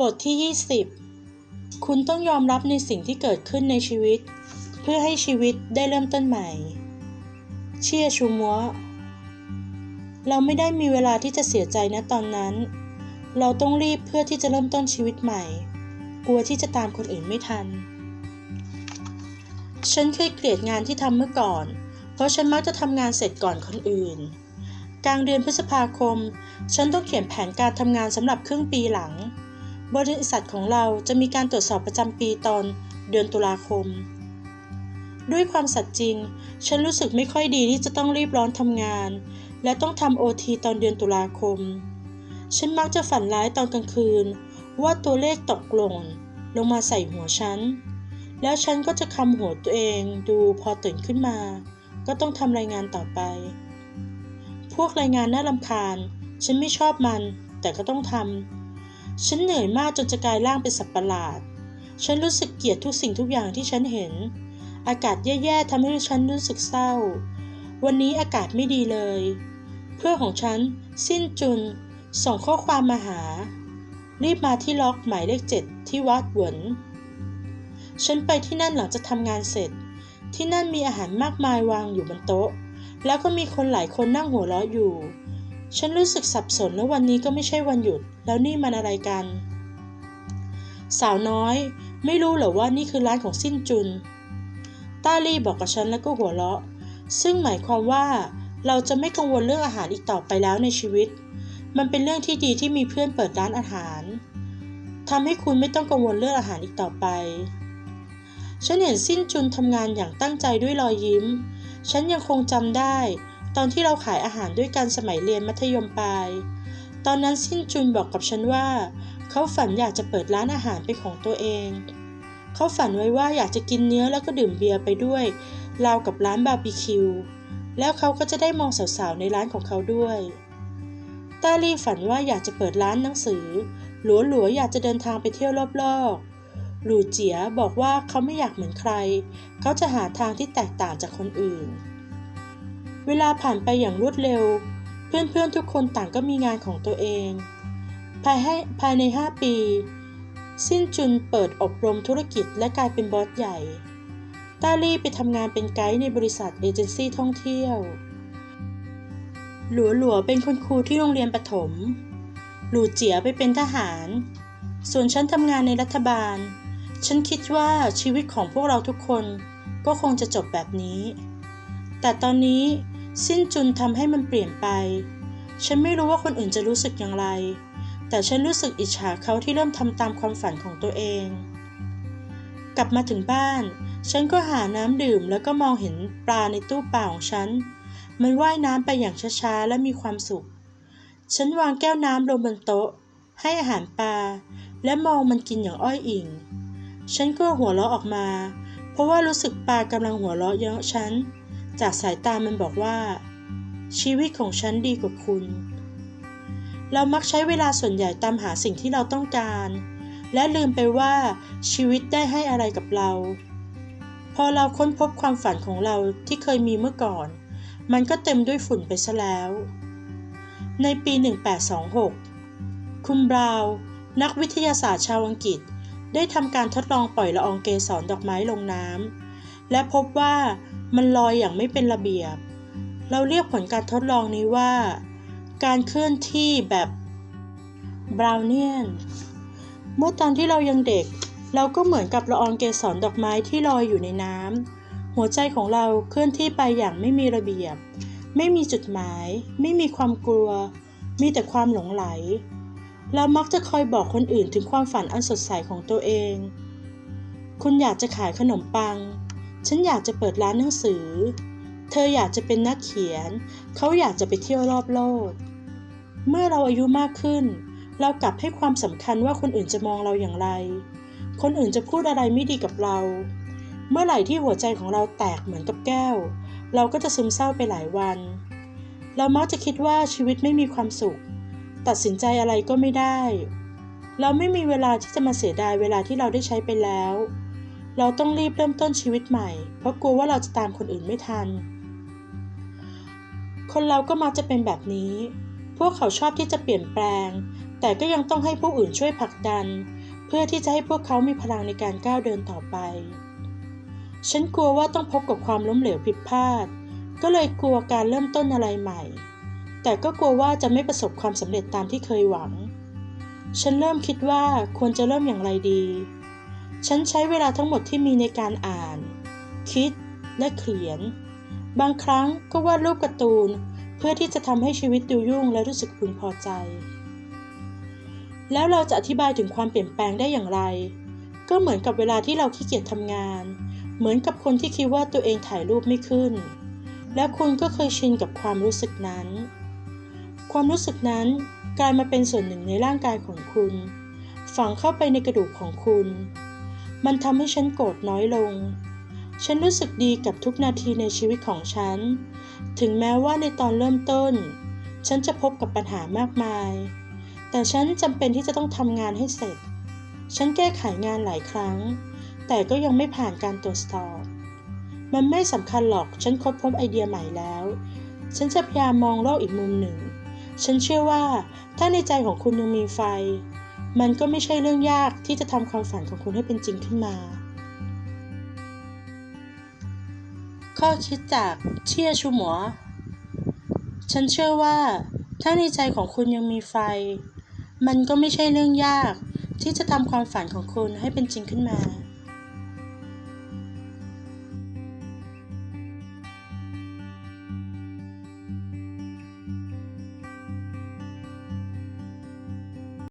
บทที่ 20 คุณต้องยอมรับในสิ่งที่เกิดขึ้นในชีวิต เพื่อให้ชีวิตได้เริ่มต้นใหม่ เชี่ยชูมัว เราไม่ได้มีเวลาที่จะเสียใจนะตอนนั้น เราต้องรีบเพื่อที่จะเริ่มต้นชีวิตใหม่ กลัวที่จะตามคนอื่นไม่ทัน ฉันเคยเกลียดงานที่ทำเมื่อก่อน เพราะฉันมักจะทำงานเสร็จก่อนคนอื่น กลางเดือนพฤษภาคม ฉันต้องเขียนแผนการทำงานสำหรับครึ่งปีหลัง บริษัทของเราจะมีการตรวจสอบประจำปีตอนเดือนตุลาคม ด้วยความสัตย์จริง ฉันรู้สึกไม่ค่อยดีที่จะต้องรีบร้อนทำงาน และต้องทำโอทีตอนเดือนตุลาคม ฉันมักจะฝันร้ายตอนกลางคืน ว่าตัวเลขตกหล่นลงมาใส่หัวฉัน แล้วฉันก็จะคำหัวตัวเองดูพอตื่นขึ้นมา ก็ต้องทำรายงานต่อไป พวกรายงานน่ารำคาญ ฉันไม่ชอบมัน แต่ก็ต้องทำ ฉันเหนื่อยมากจนจะกลายร่างเป็นสัตว์ประหลาด ฉันรู้สึกเกลียดทุกสิ่งทุกอย่างที่ฉันเห็น อากาศแย่ๆทำให้ฉันรู้สึกเศร้า วันนี้อากาศไม่ดีเลย เพื่อนของฉัน สิ้นจุน ส่งข้อความมาหา รีบมาที่ล็อกหมายเลขเจ็ดที่วัดหวนฉันไปที่นั่นหลังจากทำงานเสร็จ ที่นั่นมีอาหารมากมายวางอยู่บนโต๊ะ แล้วก็มีคนหลายคนนั่งหัวเราะอยู่ ฉันรู้สึกสับสนแล้ววันนี้ก็ไม่ใช่วันหยุด แล้วนี่มันอะไรกัน สาวน้อย ไม่รู้เหรอว่านี่คือร้านของสิ้นจุน ต้าลี่บอกกับฉันแล้วก็หัวเราะ ซึ่งหมายความว่า เราจะไม่กังวลเรื่องอาหารอีกต่อไปแล้วในชีวิต มันเป็นเรื่องที่ดีที่มีเพื่อนเปิดร้านอาหารทำให้คุณไม่ต้องกังวลเรื่องอาหารอีกต่อไป ฉันเห็นสิ้นจุนทำงานอย่างตั้งใจด้วยรอยยิ้ม ฉันยังคงจำได้ ตอนที่เราขายอาหารด้วยกันสมัยเรียนมัธยมปลาย ตอนนั้นสิ้นจุนบอกกับฉันว่า เขาฝันอยากจะเปิดร้านอาหารเป็นของตัวเอง เขาฝันไว้ว่าอยากจะกินเนื้อแล้วก็ดื่มเบียร์ไปด้วยราวกับร้านบาร์บีคิว แล้วเขาก็จะได้มองสาวๆในร้านของเขาด้วยตาลี่ฝันว่าอยากจะเปิดร้านหนังสือ หลัวหลัวๆอยากจะเดินทางไปเที่ยวรอบๆ หลูเจียบอกว่าเขาไม่อยากเหมือนใคร เขาจะหาทางที่แตกต่างจากคนอื่น เวลาผ่านไปอย่างรวดเร็ว เพื่อนๆทุกคนต่างก็มีงานของตัวเอง ภายให้ภายใน 5 ปี สิ้นจุนเปิดอบรมธุรกิจและกลายเป็นบอสใหญ่ต้าลี่ไปทำงานเป็นไกด์ในบริษัทเอเจนซี่ท่องเที่ยว หลัวหลัวเป็นคุณครูที่โรงเรียนประถม หลูเจียไปเป็นทหาร ส่วนฉันทำงานในรัฐบาล ฉันคิดว่าชีวิตของพวกเราทุกคนก็คงจะจบแบบนี้ แต่ตอนนี้ สิ้นจุนทำให้มันเปลี่ยนไป ฉันไม่รู้ว่าคนอื่นจะรู้สึกอย่างไร แต่ฉันรู้สึกอิจฉาเขาที่เริ่มทำตามความฝันของตัวเอง กลับมาถึงบ้าน ฉันก็หาน้ำดื่มแล้วก็มองเห็นปลาในตู้ปลาของฉัน มันว่ายน้ำไปอย่างช้าๆและมีความสุข ฉันวางแก้วน้ำลงบนโต๊ะ ให้อาหารปลา และมองมันกินอย่างอ้อยอิง ฉันก็หัวเราะออกมา เพราะว่ารู้สึกปลากำลังหัวเราะเยาะฉัน จากสายตามันบอกว่า ชีวิตของฉันดีกว่าคุณ เรามักใช้เวลาส่วนใหญ่ตามหาสิ่งที่เราต้องการ และลืมไปว่าชีวิตได้ให้อะไรกับเรา พอเราค้นพบความฝันของเราที่เคยมีเมื่อก่อน มันก็เต็มด้วยฝุ่นไปซะแล้ว ในปี 1826 คุณบราวน์นักวิทยาศาสตร์ชาวอังกฤษ ได้ทำการทดลองปล่อยละอองเกสรดอกไม้ลงน้ำและพบว่า มันลอยอย่างไม่เป็นระเบียบ เราเรียกผลการทดลองนี้ว่า การเคลื่อนที่แบบบราวเนียน เมื่อตอนที่เรายังเด็ก เราก็เหมือนกับละอองเกสรดอกไม้ที่ลอยอยู่ในน้ำ หัวใจของเราเคลื่อนที่ไปอย่างไม่มีระเบียบ ไม่มีจุดหมาย ไม่มีความกลัว มีแต่ความหลงไหล เรามักจะคอยบอกคนอื่นถึงความฝันอันสดใสของตัวเอง คุณอยากจะขายขนมปัง ฉันอยากจะเปิดร้านหนังสือ เธออยากจะเป็นนักเขียน เขาอยากจะไปเที่ยวรอบโลก เมื่อเราอายุมากขึ้น เรากลับให้ความสำคัญว่าคนอื่นจะมองเราอย่างไร คนอื่นจะพูดอะไรไม่ดีกับเรา เมื่อไหร่ที่หัวใจของเราแตกเหมือนกับแก้ว เราก็จะซึมเศร้าไปหลายวัน เรามักจะคิดว่าชีวิตไม่มีความสุข ตัดสินใจอะไรก็ไม่ได้ เราไม่มีเวลาที่จะมาเสียดายเวลาที่เราได้ใช้ไปแล้ว เราต้องรีบเริ่มต้นชีวิตใหม่ เพราะกลัวว่าเราจะตามคนอื่นไม่ทัน คนเราก็มักจะเป็นแบบนี้ พวกเขาชอบที่จะเปลี่ยนแปลง แต่ก็ยังต้องให้ผู้อื่นช่วยผลักดัน เพื่อที่จะให้พวกเขามีพลังในการก้าวเดินต่อไป ฉันกลัวว่าต้องพบกับความล้มเหลวผิดพลาด ก็เลยกลัวการเริ่มต้นอะไรใหม่ แต่ก็กลัวว่าจะไม่ประสบความสำเร็จตามที่เคยหวัง ฉันเริ่มคิดว่าควรจะเริ่มอย่างไรดี ฉันใช้เวลาทั้งหมดที่มีในการอ่าน คิดและเขียน บางครั้งก็วาดรูปการ์ตูน เพื่อที่จะทำให้ชีวิตดูยุ่งและรู้สึกพึงพอใจ แล้วเราจะอธิบายถึงความเปลี่ยนแปลงได้อย่างไร ก็เหมือนกับเวลาที่เราขี้เกียจทำงาน เหมือนกับคนที่คิดว่าตัวเองถ่ายรูปไม่ขึ้น และคุณก็เคยชินกับความรู้สึกนั้น ความรู้สึกนั้นกลายมาเป็นส่วนหนึ่งในร่างกายของคุณ ฝังเข้าไปในกระดูกของคุณ มันทำให้ฉันโกรธน้อยลง ฉันรู้สึกดีกับทุกนาทีในชีวิตของฉัน ถึงแม้ว่าในตอนเริ่มต้น ฉันจะพบกับปัญหามากมาย แต่ฉันจำเป็นที่จะต้องทำงานให้เสร็จ ฉันแก้ไขงานหลายครั้ง แต่ก็ยังไม่ผ่านการตรวจสอบ มันไม่สำคัญหรอก ฉันค้นพบไอเดียใหม่แล้ว ฉันจะพยายามมองโลกอีกมุมหนึ่ง ฉันเชื่อว่าถ้าในใจของคุณยังมีไฟ มันก็ไม่ใช่เรื่องยากที่จะทำความฝันของคุณให้เป็นจริงขึ้นมา ข้อคิดจากเชี่ยชูหมัวฉันเชื่อว่า ถ้าในใจของคุณยังมีไฟ มันก็ไม่ใช่เรื่องยากที่จะทำความฝันของคุณให้เป็นจริงขึ้นมา